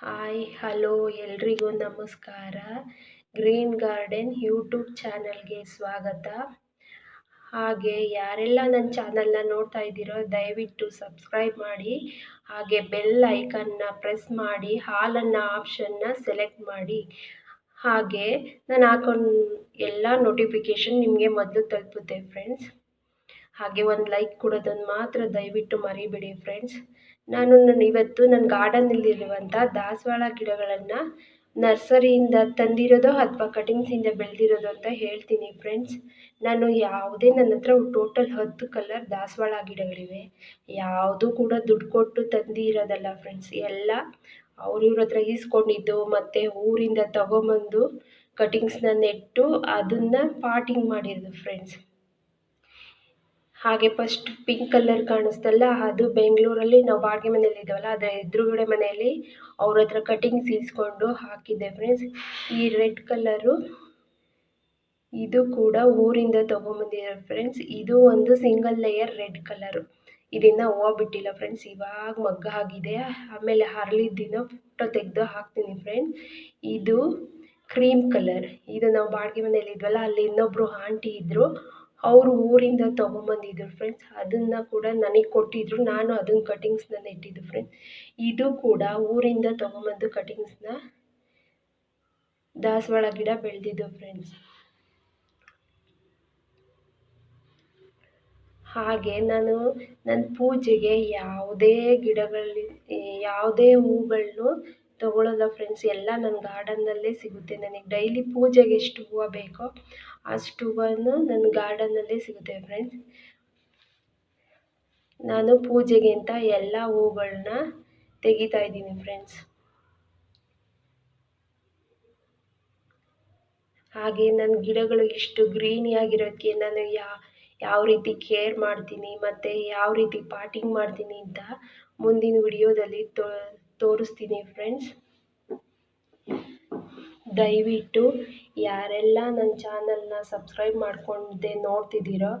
Hi, hello, ಎಲ್ರಿಗೂ ನಮಸ್ಕಾರ. Green garden YouTube ಚಾನಲ್ಗೆ ಸ್ವಾಗತ. ಹಾಗೆ ಯಾರೆಲ್ಲ ನನ್ನ ಚಾನಲ್ನ ನೋಡ್ತಾ ಇದ್ದೀರೋ ದಯವಿಟ್ಟು ಸಬ್ಸ್ಕ್ರೈಬ್ ಮಾಡಿ, ಹಾಗೆ ಬೆಲ್ ಐಕನ್ನ ಪ್ರೆಸ್ ಮಾಡಿ, ಹಾಲನ್ನು ಆಪ್ಷನ್ನ ಸೆಲೆಕ್ಟ್ ಮಾಡಿ. ಹಾಗೆ ನಾನು ಹಾಕೊಂಡು ಎಲ್ಲ ನೋಟಿಫಿಕೇಷನ್ ನಿಮಗೆ ಮೊದಲು ತಲುಪುತ್ತೆ ಫ್ರೆಂಡ್ಸ್. ಹಾಗೆ ಒಂದು ಲೈಕ್ ಕೊಡೋದನ್ನು ಮಾತ್ರ ದಯವಿಟ್ಟು ಮರಿಬೇಡಿ ಫ್ರೆಂಡ್ಸ್ ನಾನು ನನ್ನ ಇವತ್ತು ನನ್ನ ಗಾರ್ಡನ್ನಲ್ಲಿರುವಂಥ ದಾಸವಾಳ ಗಿಡಗಳನ್ನು ನರ್ಸರಿಯಿಂದ ತಂದಿರೋದೋ ಅಥವಾ ಕಟಿಂಗ್ಸಿಂದ ಬೆಳೆದಿರೋದು ಅಂತ ಹೇಳ್ತೀನಿ ಫ್ರೆಂಡ್ಸ್ ನಾನು ಯಾವುದೇ ನನ್ನ ಹತ್ರ ಟೋಟಲ್ ಹತ್ತು ಕಲರ್ ದಾಸವಾಳ ಗಿಡಗಳಿವೆ. ಯಾವುದೂ ಕೂಡ ದುಡ್ಡು ಕೊಟ್ಟು ತಂದಿರೋದಲ್ಲ ಫ್ರೆಂಡ್ಸ್ ಎಲ್ಲ ಅವ್ರಿವ್ರ ಹತ್ರ ಈಸ್ಕೊಂಡಿದ್ದು ಮತ್ತು ಊರಿಂದ ತಗೊಂಬಂದು ಕಟಿಂಗ್ಸ್ನ ನೆಟ್ಟು ಅದನ್ನು ಪಾಟಿಂಗ್ ಮಾಡಿರೋದು ಫ್ರೆಂಡ್ಸ್ ಹಾಗೆ ಫಸ್ಟ್ ಪಿಂಕ್ ಕಲರ್ ಕಾಣಿಸ್ತಲ್ಲ, ಅದು ಬೆಂಗಳೂರಲ್ಲಿ ನಾವು ಬಾಡಿಗೆ ಮನೇಲಿ ಇದ್ದೀವಲ್ಲ, ಅದರ ಎದುರುಗಡೆ ಮನೆಯಲ್ಲಿ ಅವ್ರ ಹತ್ರ ಕಟಿಂಗ್ಸ್ ಇಸ್ಕೊಂಡು ಹಾಕಿದ್ದೆ ಫ್ರೆಂಡ್ಸ್ ಈ ರೆಡ್ ಕಲರು ಇದು ಕೂಡ ಊರಿಂದ ತೊಗೊಂಬಂದಿದ್ದಾರೆ ಫ್ರೆಂಡ್ಸ್ ಇದು ಒಂದು ಸಿಂಗಲ್ ಲೇಯರ್ ರೆಡ್ ಕಲರು ಇದನ್ನು ಹೂವು ಬಿಟ್ಟಿಲ್ಲ ಫ್ರೆಂಡ್ಸ್ ಇವಾಗ ಮಗ್ಗ ಆಗಿದೆ. ಆಮೇಲೆ ಹರಳಿದ್ದಿನ ಫೋಟೋ ತೆಗೆದು ಹಾಕ್ತೀನಿ ಫ್ರೆಂಡ್ಸ್ ಇದು ಕ್ರೀಮ್ ಕಲರ್ ಇದು ನಾವು ಬಾಡಿಗೆ ಮನೇಲಿ ಇದ್ವಲ್ಲ, ಅಲ್ಲಿ ಇನ್ನೊಬ್ಬರು ಆಂಟಿ ಇದ್ದರು ಅವರು ಊರಿಂದ ತೊಗೊಂಬಂದಿದ್ರು ಫ್ರೆಂಡ್ಸ್ ಅದನ್ನು ಕೂಡ ನನಗೆ ಕೊಟ್ಟಿದ್ದರು ನಾನು ಅದನ್ನ ಕಟಿಂಗ್ಸ್ನ ಇಟ್ಟಿದ್ದು ಫ್ರೆಂಡ್ಸ್ ಇದು ಕೂಡ ಊರಿಂದ ತೊಗೊಂಬಂದು ಕಟಿಂಗ್ಸ್ನ ದಾಸವಾಳ ಗಿಡ ಬೆಳೆದಿದ್ದು ಫ್ರೆಂಡ್ಸ್ ಹಾಗೆ ನಾನು ನನ್ನ ಪೂಜೆಗೆ ಯಾವುದೇ ಗಿಡಗಳಲ್ಲಿ, ಯಾವುದೇ ಹೂಗಳನ್ನು ತೊಗೊಳ್ಳೋಲ್ಲ ಫ್ರೆಂಡ್ಸ್ ಎಲ್ಲ ನನ್ನ ಗಾರ್ಡನ್ನಲ್ಲೇ ಸಿಗುತ್ತೆ. ನನಗೆ ಡೈಲಿ ಪೂಜೆಗೆ ಎಷ್ಟು ಹೂವು ಬೇಕೋ ಅಷ್ಟು ಹೂವನ್ನು ನನ್ನ ಗಾರ್ಡನ್ನಲ್ಲೇ ಸಿಗುತ್ತೆ ಫ್ರೆಂಡ್ಸ್ ನಾನು ಪೂಜೆಗೆ ಅಂತ ಎಲ್ಲ ಹೂಗಳನ್ನ ತೆಗಿತಾ ಇದ್ದೀನಿ ಫ್ರೆಂಡ್ಸ್ ಹಾಗೆ ನನ್ನ ಗಿಡಗಳು ಇಷ್ಟು ಗ್ರೀನಿಯಾಗಿರೋದಕ್ಕೆ ನಾನು ಯಾ, ಯಾವ ರೀತಿ ಕೇರ್ ಮಾಡ್ತೀನಿ ಮತ್ತು ಯಾವ ರೀತಿ ಪಾಟಿಂಗ್ ಮಾಡ್ತೀನಿ ಅಂತ ಮುಂದಿನ ವಿಡಿಯೋದಲ್ಲಿ ತೋರಿಸ್ತೀನಿ ಫ್ರೆಂಡ್ಸ್ ದಯವಿಟ್ಟು ಯಾರೆಲ್ಲ ನನ್ನ ಚಾನಲ್ನ ಸಬ್ಸ್ಕ್ರೈಬ್ ಮಾಡ್ಕೊಂಡೆ ನೋಡ್ತಿದ್ದೀರೋ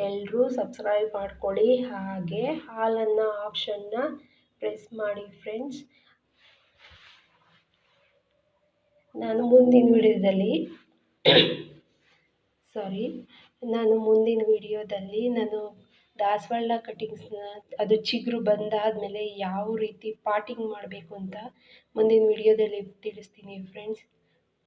ಎಲ್ಲರೂ ಸಬ್ಸ್ಕ್ರೈಬ್ ಮಾಡ್ಕೊಳ್ಳಿ. ಹಾಗೆ ಹಾಲನ್ನು ಆಪ್ಷನ್ನ ಪ್ರೆಸ್ ಮಾಡಿ ಫ್ರೆಂಡ್ಸ್ ನಾನು ಮುಂದಿನ ವಿಡಿಯೋದಲ್ಲಿ ಸಾರಿ ನಾನು ಮುಂದಿನ ವಿಡಿಯೋದಲ್ಲಿ ನಾನು ದಾಸವಾಳ ಕಟಿಂಗ್ಸ್ನ ಅದು ಚಿಗುರು ಬಂದಾದಮೇಲೆ ಯಾವ ರೀತಿ ಪಾಟಿಂಗ್ ಮಾಡಬೇಕು ಅಂತ ಮುಂದಿನ ವಿಡಿಯೋದಲ್ಲಿ ತಿಳಿಸ್ತೀನಿ ಫ್ರೆಂಡ್ಸ್